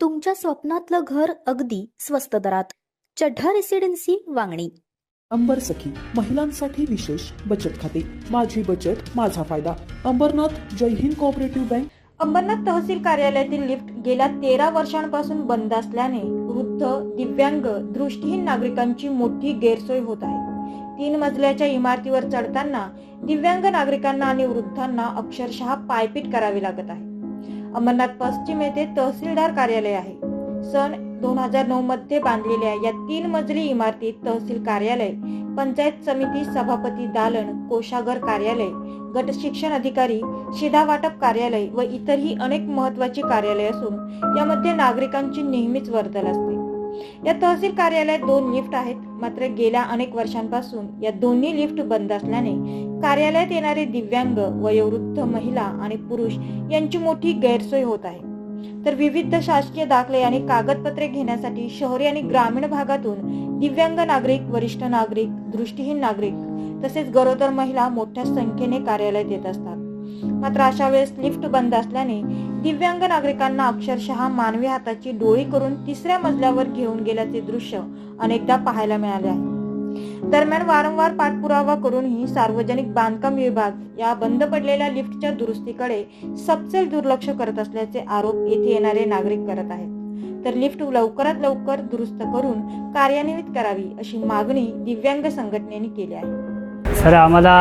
तुमच्या स्वप्नातलं घर अगदी स्वस्त दरात. चढ्ढा रेसिडेन्सी वांगणी. अंबर सखी महिलांसाठी विशेष बचत खाते. माझी बचत माझा फायदा. अंबरनाथ जय हिंद कोऑपरेटिव्ह बँक अंबरनाथ तहसील कार्यालयातील लिफ्ट गेल्या तेरा वर्षांपासून बंद असल्याने वृद्ध दिव्यांग दृष्टीहीन नागरिकांची मोठी गैरसोय होत आहे. तीन मजल्याच्या इमारतीवर चढताना दिव्यांग नागरिकांना आणि वृद्धांना अक्षरशः पायपीट करावी लागत आहे. अमरनाथ पश्चिम येथे तहसीलदार कार्यालय आहे. सन दोन हजार नऊ मध्ये बांधलेल्या या तीन मजली इमारतीत तहसील कार्यालय पंचायत समिती सभापती दालन कोषागर कार्यालय गट शिक्षण अधिकारी शिधा वाटप कार्यालय व इतरही अनेक महत्वाची कार्यालय असून यामध्ये नागरिकांची नेहमीच वर्दळ असते. या तहसील कार्यालयात दोन लिफ्ट आहेत. मात्र गेल्या अनेक वर्षांपासून या दोन्ही लिफ्ट बंद असल्याने कार्यालयात येणारे दिव्यांग वयोवृद्ध महिला आणि पुरुष यांची मोठी गैरसोय होत आहे. तर विविध शासकीय दाखले आणि कागदपत्रे घेण्यासाठी शहरी आणि ग्रामीण भागातून दिव्यांग नागरिक वरिष्ठ नागरिक दृष्टीहीन नागरिक तसेच गरोदर महिला मोठ्या संख्येने कार्यालयात येत असतात. मात्र अशा वेळेस लिफ्ट बंद असल्याने दिव्यांग नागरिकांना अक्षरशः मानवी हाताची डोळी करून तिसऱ्या मजल्यावर घेऊन गेल्याचे दृश्य अनेकदा पाहायला मिळाले आहे. दरम्यान वारंवार पाठपुरावा करूनही सार्वजनिक बांधकाम विभाग या बंद पडलेल्या लिफ्टच्या दुरुस्तीकडे सपसेल दुर्लक्ष करत असल्याचे आरोप येथे येणारे नागरिक करत आहेत. तर लिफ्ट लवकरात लवकर दुरुस्त करून कार्यान्वित करावी अशी मागणी दिव्यांग संघटनेने केली आहे. सर आम्हाला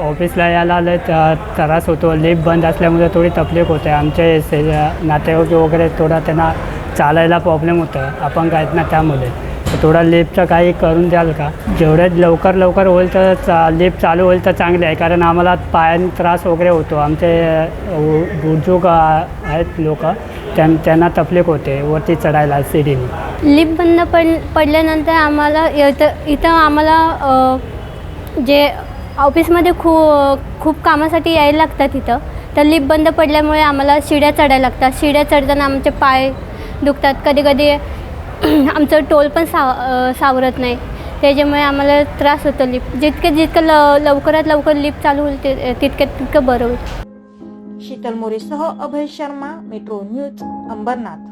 ऑफिसला यायला लय त्रास होतो. लिफ्ट बंद असल्यामुळे थोडी तकलीफ होते. आमचे से नातेवाईक वगैरे थोडा त्यांना चालायला प्रॉब्लेम होतं. आपण आहेत ना त्यामुळे. थोडा लिफ्टचं काही करून द्याल का? जेवढे लवकर लवकर होईल तर चा लिफ्ट चालू होईल तर चांगले आहे. कारण आम्हाला पायाने त्रास वगैरे होतो. आमचे अ, बुजुर्ग आहेत लोक त्यां त्यांना तकलीफ होते वरती चढायला सिडीने. लिफ्ट बंद पड पडल्यानंतर आम्हाला इथं इथं आम्हाला जे ऑफिसमध्ये खू खूप कामासाठी यायला लागतात इथं तर लिप बंद पडल्यामुळे आम्हाला शिड्या चढायला लागतात. शिड्या चढताना आमचे पाय दुखतात. कधी कधी आमचं टोल पण साव सावरत नाही. त्याच्यामुळे आम्हाला त्रास होतो लिफ्ट. जितकं जितकं ल लवकरात लवकर लिफ्ट चालू होईल ते तितकं तितकं बरं होईल. शीतल मोरेसह अभय शर्मा मेट्रो न्यूज अंबरनाथ.